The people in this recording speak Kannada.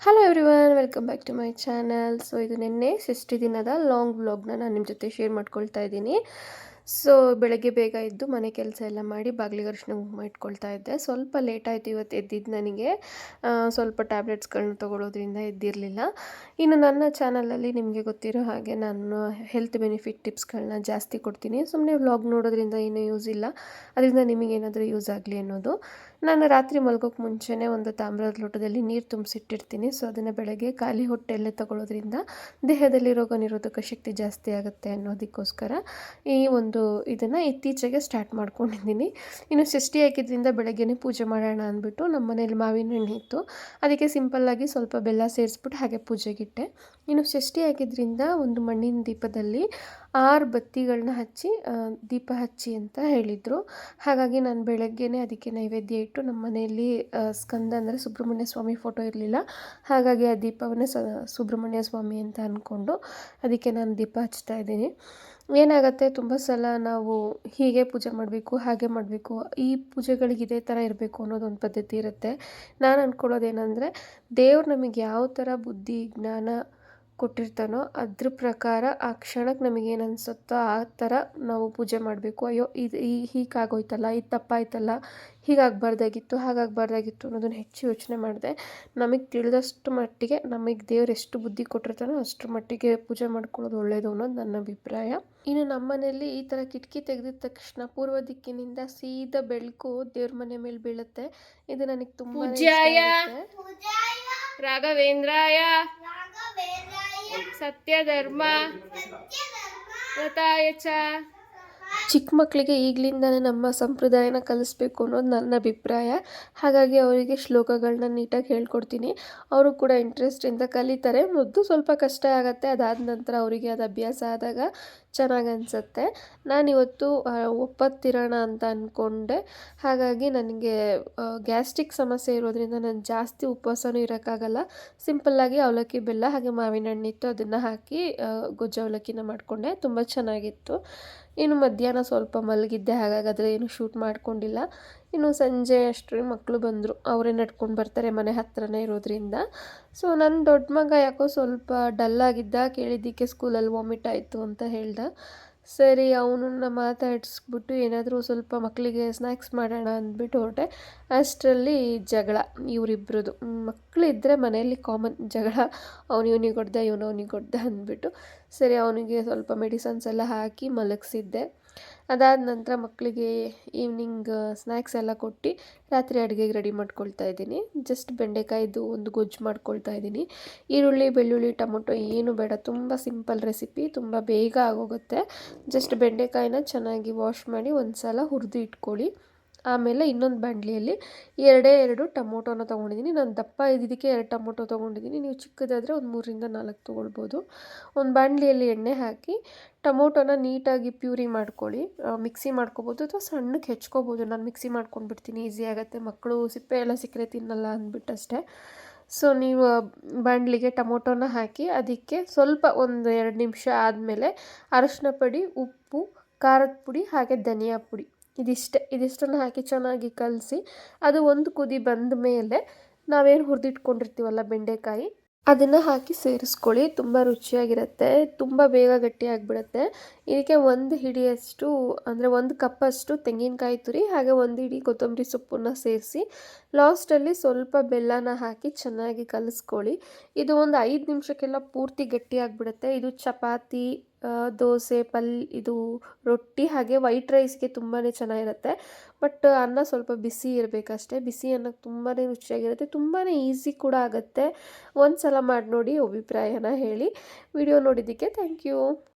Hello everyone welcome back to my channel so ಇದು ನಿನ್ನೆ ಷಷ್ಠಿ ದಿನದ ಲಾಂಗ್ ವ್ಲಾಗ್ನ ನಾನು ನಿಮ್ಮ ಜೊತೆ ಶೇರ್ ಮಾಡ್ಕೊಳ್ತಾ ಇದ್ದೀನಿ. ಸೊ ಬೆಳಗ್ಗೆ ಬೇಗ ಎದ್ದು ಮನೆ ಕೆಲಸ ಎಲ್ಲ ಮಾಡಿ ಬಾಗಿಲಿಗೆ ಅರಿಶಿನ ಕುಂಕುಮ ಇಟ್ಕೊಳ್ತಾ ಇದ್ದೆ. ಸ್ವಲ್ಪ ಲೇಟ್ ಆಯಿತು ಇವತ್ತು ಎದ್ದಿದ್ದು ನನಗೆ. ಸ್ವಲ್ಪ ಟ್ಯಾಬ್ಲೆಟ್ಸ್ಗಳನ್ನ ತೊಗೊಳೋದ್ರಿಂದ ಎದ್ದಿರಲಿಲ್ಲ. ಇನ್ನು ನನ್ನ ಚಾನಲಲ್ಲಿ ನಿಮಗೆ ಗೊತ್ತಿರೋ ಹಾಗೆ ನಾನು ಹೆಲ್ತ್ ಬೆನಿಫಿಟ್ ಟಿಪ್ಸ್ಗಳನ್ನ ಜಾಸ್ತಿ ಕೊಡ್ತೀನಿ. ಸುಮ್ಮನೆ ವ್ಲಾಗ್ ನೋಡೋದ್ರಿಂದ ಏನೂ ಯೂಸ್ ಇಲ್ಲ. ಅದರಿಂದ ನಿಮಗೇನಾದರೂ ಯೂಸ್ ಆಗಲಿ ಅನ್ನೋದು. ನಾನು ರಾತ್ರಿ ಮಲ್ಗೋಕ್ಕೆ ಮುಂಚೆನೇ ಒಂದು ತಾಮ್ರದ ಲೋಟದಲ್ಲಿ ನೀರು ತುಂಬಿಸಿಟ್ಟಿರ್ತೀನಿ. ಸೊ ಅದನ್ನು ಬೆಳಗ್ಗೆ ಖಾಲಿ ಹೊಟ್ಟೆಯಲ್ಲೇ ತಗೊಳ್ಳೋದ್ರಿಂದ ದೇಹದಲ್ಲಿ ರೋಗ ನಿರೋಧಕ ಶಕ್ತಿ ಜಾಸ್ತಿ ಆಗುತ್ತೆ ಅನ್ನೋದಕ್ಕೋಸ್ಕರ ಈ ಒಂದು ಇದನ್ನು ಇತ್ತೀಚೆಗೆ ಸ್ಟಾರ್ಟ್ ಮಾಡ್ಕೊಂಡಿದ್ದೀನಿ. ಇನ್ನು ಷಷ್ಠಿ ಹಾಕಿದ್ರಿಂದ ಬೆಳಗ್ಗೆನೇ ಪೂಜೆ ಮಾಡೋಣ ಅಂದ್ಬಿಟ್ಟು ನಮ್ಮ ಮನೇಲಿ ಮಾವಿನ ಹಣ್ಣು ಇತ್ತು. ಅದಕ್ಕೆ ಸಿಂಪಲ್ಲಾಗಿ ಸ್ವಲ್ಪ ಬೆಲ್ಲ ಸೇರಿಸ್ಬಿಟ್ಟು ಹಾಗೆ ಪೂಜೆಗಿಟ್ಟೆ ಇನ್ನು ಷಷ್ಠಿ ಹಾಕಿದ್ರಿಂದ ಒಂದು ಮಣ್ಣಿನ ದೀಪದಲ್ಲಿ ಆರು ಬತ್ತಿಗಳನ್ನ ಹಚ್ಚಿ ದೀಪ ಹಚ್ಚಿ ಅಂತ ಹೇಳಿದರು. ಹಾಗಾಗಿ ನಾನು ಬೆಳಗ್ಗೆನೇ ಅದಕ್ಕೆ ನೈವೇದ್ಯ ಇಟ್ಟು ನಮ್ಮ ಮನೆಯಲ್ಲಿ ಸ್ಕಂದ ಅಂದರೆ ಸುಬ್ರಹ್ಮಣ್ಯ ಸ್ವಾಮಿ ಫೋಟೋ ಇರಲಿಲ್ಲ. ಹಾಗಾಗಿ ಆ ದೀಪವನ್ನೇ ಸುಬ್ರಹ್ಮಣ್ಯ ಸ್ವಾಮಿ ಅಂತ ಅಂದ್ಕೊಂಡು ಅದಕ್ಕೆ ನಾನು ದೀಪ ಹಚ್ತಾ ಇದ್ದೀನಿ. ಏನಾಗುತ್ತೆ, ತುಂಬ ಸಲ ನಾವು ಹೀಗೆ ಪೂಜೆ ಮಾಡಬೇಕು, ಹಾಗೆ ಮಾಡಬೇಕು, ಈ ಪೂಜೆಗಳಿಗೆ ಇದೇ ಥರ ಇರಬೇಕು ಅನ್ನೋದೊಂದು ಪದ್ಧತಿ ಇರುತ್ತೆ. ನಾನು ಅಂದ್ಕೊಳ್ಳೋದೇನೆಂದರೆ ದೇವ್ರು ನಮಗೆ ಯಾವ ಥರ ಬುದ್ಧಿ, ಜ್ಞಾನ ಕೊಟ್ಟಿರ್ತಾನೋ ಅದ್ರ ಪ್ರಕಾರ ಆ ಕ್ಷಣಕ್ಕೆ ನಮಗೇನು ಅನಿಸುತ್ತೋ ಆ ಥರ ನಾವು ಪೂಜೆ ಮಾಡಬೇಕು. ಅಯ್ಯೋ ಇದು ಈ ಹೀಗಾಗೋಯ್ತಲ್ಲ ಇದು ತಪ್ಪಾಯ್ತಲ್ಲ ಹೀಗಾಗಬಾರ್ದಾಗಿತ್ತು ಹಾಗಾಗಬಾರ್ದಾಗಿತ್ತು ಅನ್ನೋದನ್ನು ಹೆಚ್ಚು ಯೋಚನೆ ಮಾಡಿದೆ. ನಮಗೆ ತಿಳಿದಷ್ಟು ಮಟ್ಟಿಗೆ ನಮಗೆ ದೇವ್ರು ಎಷ್ಟು ಬುದ್ಧಿ ಕೊಟ್ಟಿರ್ತಾನೋ ಅಷ್ಟರ ಮಟ್ಟಿಗೆ ಪೂಜೆ ಮಾಡ್ಕೊಳ್ಳೋದು ಒಳ್ಳೆಯದು ಅನ್ನೋದು ನನ್ನ ಅಭಿಪ್ರಾಯ. ಇನ್ನು ನಮ್ಮ ಮನೆಯಲ್ಲಿ ಈ ಥರ ಕಿಟಕಿ ತೆಗೆದಿದ ತಕ್ಷಣ ಪೂರ್ವ ದಿಕ್ಕಿನಿಂದ ಸೀದಾ ಬೆಳಕು ದೇವ್ರ ಮನೆ ಮೇಲೆ ಬೀಳುತ್ತೆ. ಇದು ನನಗೆ ತುಂಬ ರಾಘವೇಂದ್ರಾಯ. ಸತ್ಯಧರ್ಮ. ವ್ರತಾಯ ಚ. ಚಿಕ್ಕ ಮಕ್ಕಳಿಗೆ ಈಗಲಿಂದಲೇ ನಮ್ಮ ಸಂಪ್ರದಾಯನ ಕಲಿಸ್ಬೇಕು ಅನ್ನೋದು ನನ್ನ ಅಭಿಪ್ರಾಯ. ಹಾಗಾಗಿ ಅವರಿಗೆ ಶ್ಲೋಕಗಳನ್ನ ನೀಟಾಗಿ ಹೇಳ್ಕೊಡ್ತೀನಿ. ಅವರು ಕೂಡ ಇಂಟ್ರೆಸ್ಟಿಂದ ಕಲಿತಾರೆ. ಮುದ್ದು ಸ್ವಲ್ಪ ಕಷ್ಟ ಆಗುತ್ತೆ. ಅದಾದ ನಂತರ ಅವರಿಗೆ ಅದು ಅಭ್ಯಾಸ ಆದಾಗ ಚೆನ್ನಾಗಿ ಅನಿಸುತ್ತೆ. ನಾನು ಇವತ್ತು ಒಪ್ಪತ್ತಿರೋಣ ಅಂತ ಅಂದ್ಕೊಂಡೆ ಹಾಗಾಗಿ ನನಗೆ ಗ್ಯಾಸ್ಟ್ರಿಕ್ ಸಮಸ್ಯೆ ಇರೋದ್ರಿಂದ ನಾನು ಜಾಸ್ತಿ ಉಪವಾಸನೂ ಇರೋಕ್ಕಾಗಲ್ಲ. ಸಿಂಪಲ್ಲಾಗಿ ಅವಲಕ್ಕಿ ಬೆಲ್ಲ ಹಾಗೆ ಮಾವಿನ ಹಣ್ಣಿತ್ತು ಅದನ್ನು ಹಾಕಿ ಗೊಜ್ಜು ಅವಲಕ್ಕಿನ ಮಾಡಿಕೊಂಡೆ. ತುಂಬ ಚೆನ್ನಾಗಿತ್ತು. ಇನ್ನು ಮಧ್ಯಾಹ್ನ ಸ್ವಲ್ಪ ಮಲಗಿದ್ದೆ, ಹಾಗಾಗಿ ಅದರ ಏನು ಶೂಟ್ ಮಾಡ್ಕೊಂಡಿಲ್ಲ. ಇನ್ನು ಸಂಜೆ ಅಷ್ಟರಲ್ಲಿ ಮಕ್ಕಳು ಬಂದರು. ಅವರೇ ನಡ್ಕೊಂಡು ಬರ್ತಾರೆ ಮನೆ ಹತ್ರನೇ ಇರೋದ್ರಿಂದ. ಸೊ ನನ್ನ ದೊಡ್ಡ ಮಗ ಯಾಕೋ ಸ್ವಲ್ಪ ಡಲ್ಲಾಗಿದ್ದ ಕೇಳಿದ್ದಕ್ಕೆ ಸ್ಕೂಲಲ್ಲಿ ವಾಮಿಟ್ ಆಯಿತು ಅಂತ ಹೇಳ್ದ. ಸರಿ, ಅವನನ್ನ ಮಾತಾಡಿಸ್ಬಿಟ್ಟು ಏನಾದರೂ ಸ್ವಲ್ಪ ಮಕ್ಕಳಿಗೆ ಸ್ನ್ಯಾಕ್ಸ್ ಮಾಡೋಣ ಅಂದ್ಬಿಟ್ಟು ಹೊರಟೆ. ಅಷ್ಟರಲ್ಲಿ ಜಗಳ ಇವರಿಬ್ರದ್ದು ಮಕ್ಕಳಿದ್ದರೆ ಮನೆಯಲ್ಲಿ ಕಾಮನ್ ಜಗಳ, ಅವನು ಇವನಿಗೆ ಕೊಡ್ದೆ ಇವನು ಅವನಿಗೆ ಕೊಡ್ದೆ ಅಂದ್ಬಿಟ್ಟು. ಸರಿ, ಅವನಿಗೆ ಸ್ವಲ್ಪ ಮೆಡಿಸನ್ಸ್ ಎಲ್ಲ ಹಾಕಿ ಮಲಗಿಸಿದ್ದೆ. ಅದಾದ ನಂತರ ಮಕ್ಕಳಿಗೆ ಈವ್ನಿಂಗ್ ಸ್ನ್ಯಾಕ್ಸ್ ಎಲ್ಲ ಕೊಟ್ಟು ರಾತ್ರಿ ಅಡುಗೆಗೆ ರೆಡಿ ಮಾಡ್ಕೊಳ್ತಾ ಇದ್ದೀನಿ. ಜಸ್ಟ್ ಬೆಂಡೆಕಾಯಿದು ಒಂದು ಗೊಜ್ಜು ಮಾಡ್ಕೊಳ್ತಾ ಇದ್ದೀನಿ. ಈರುಳ್ಳಿ, ಬೆಳ್ಳುಳ್ಳಿ, ಟೊಮೊಟೊ ಏನು ಬೇಡ. ತುಂಬ ಸಿಂಪಲ್ ರೆಸಿಪಿ ತುಂಬ ಬೇಗ ಆಗೋಗುತ್ತೆ. ಜಸ್ಟ್ ಬೆಂಡೆಕಾಯಿನ ಚೆನ್ನಾಗಿ ವಾಶ್ ಮಾಡಿ ಒಂದು ಸಲ ಹುರಿದು ಇಟ್ಕೊಳ್ಳಿ. ಆಮೇಲೆ ಇನ್ನೊಂದು ಬಾಣಲಿಯಲ್ಲಿ ಎರಡೇ ಎರಡು ಟೊಮೊಟೊನ ತೊಗೊಂಡಿದ್ದೀನಿ. ನಾನು ದಪ್ಪ ಇದ್ದಿದ್ದಕ್ಕೆ ಎರಡು ಟೊಮೊಟೊ ತೊಗೊಂಡಿದ್ದೀನಿ. ನೀವು ಚಿಕ್ಕದಾದರೆ ಒಂದು ಮೂರರಿಂದ ನಾಲ್ಕು ತೊಗೊಳ್ಬೋದು. ಒಂದು ಬಾಣಲಿಯಲ್ಲಿ ಎಣ್ಣೆ ಹಾಕಿ ಟೊಮೊಟೊನ ನೀಟಾಗಿ ಪ್ಯೂರಿ ಮಾಡ್ಕೊಳ್ಳಿ. ಮಿಕ್ಸಿ ಮಾಡ್ಕೊಬೋದು ಅಥವಾ ಸಣ್ಣಕ್ಕೆ ಹೆಚ್ಕೋಬೋದು. ನಾನು ಮಿಕ್ಸಿ ಮಾಡ್ಕೊಂಡ್ಬಿಡ್ತೀನಿ. ಈಸಿ ಆಗುತ್ತೆ. ಮಕ್ಕಳು ಸಿಪ್ಪೆ ಎಲ್ಲ ಸಿಕ್ಕರೆ ತಿನ್ನಲ್ಲ ಅಂದ್ಬಿಟ್ಟಷ್ಟೇ. ಸೊ, ನೀವು ಬಾಣಲಿಗೆ ಟೊಮೊಟೊನ ಹಾಕಿ ಅದಕ್ಕೆ ಸ್ವಲ್ಪ ಒಂದು ಎರಡು ನಿಮಿಷ ಆದಮೇಲೆ ಅರಶಿನ ಪುಡಿ, ಉಪ್ಪು, ಖಾರದ ಪುಡಿ ಹಾಗೆ ಧನಿಯಾ ಪುಡಿ. ಇದಿಷ್ಟೇ ಇದಿಷ್ಟನ್ನು ಹಾಕಿ ಚೆನ್ನಾಗಿ ಕಲಸಿ, ಅದು ಒಂದು ಕುದಿ ಬಂದ ಮೇಲೆ ನಾವೇನು ಹುರಿದಿಟ್ಕೊಂಡಿರ್ತೀವಲ್ಲ ಬೆಂಡೆಕಾಯಿ, ಅದನ್ನು ಹಾಕಿ ಸೇರಿಸ್ಕೊಳ್ಳಿ. ತುಂಬ ರುಚಿಯಾಗಿರುತ್ತೆ, ತುಂಬ ಬೇಗ ಗಟ್ಟಿಯಾಗಿಬಿಡುತ್ತೆ ಇದಕ್ಕೆ ಒಂದು ಹಿಡಿಯಷ್ಟು, ಅಂದರೆ ಒಂದು ಕಪ್ಪಷ್ಟು ತೆಂಗಿನಕಾಯಿ ತುರಿ, ಹಾಗೆ ಒಂದು ಹಿಡಿ ಕೊತ್ತಂಬರಿ ಸೊಪ್ಪನ್ನು ಸೇರಿಸಿ ಲಾಸ್ಟಲ್ಲಿ ಸ್ವಲ್ಪ ಬೆಲ್ಲನ ಹಾಕಿ ಚೆನ್ನಾಗಿ ಕಲಿಸ್ಕೊಳ್ಳಿ. ಇದು ಒಂದು ಐದು ನಿಮಿಷಕ್ಕೆಲ್ಲ ಪೂರ್ತಿ ಗಟ್ಟಿಯಾಗಿಬಿಡುತ್ತೆ ಇದು ಚಪಾತಿ ದೋಸೆ, ಪಲ್, ಇದು ರೊಟ್ಟಿ ಹಾಗೆ ವೈಟ್ ರೈಸ್ಗೆ ತುಂಬಾ ಚೆನ್ನಾಗಿರುತ್ತೆ. ಬಟ್ ಅನ್ನ ಸ್ವಲ್ಪ ಬಿಸಿ ಇರಬೇಕಷ್ಟೇ. ಬಿಸಿ ಅನ್ನಕ್ಕೆ ತುಂಬಾ ರುಚಿಯಾಗಿರುತ್ತೆ. ತುಂಬಾ ಈಸಿ ಕೂಡ ಆಗುತ್ತೆ. ಒಂದು ಸಲ ಮಾಡಿ ನೋಡಿ ಅಭಿಪ್ರಾಯನ ಹೇಳಿ. ವಿಡಿಯೋ ನೋಡಿದ್ದಕ್ಕೆ ಥ್ಯಾಂಕ್ ಯು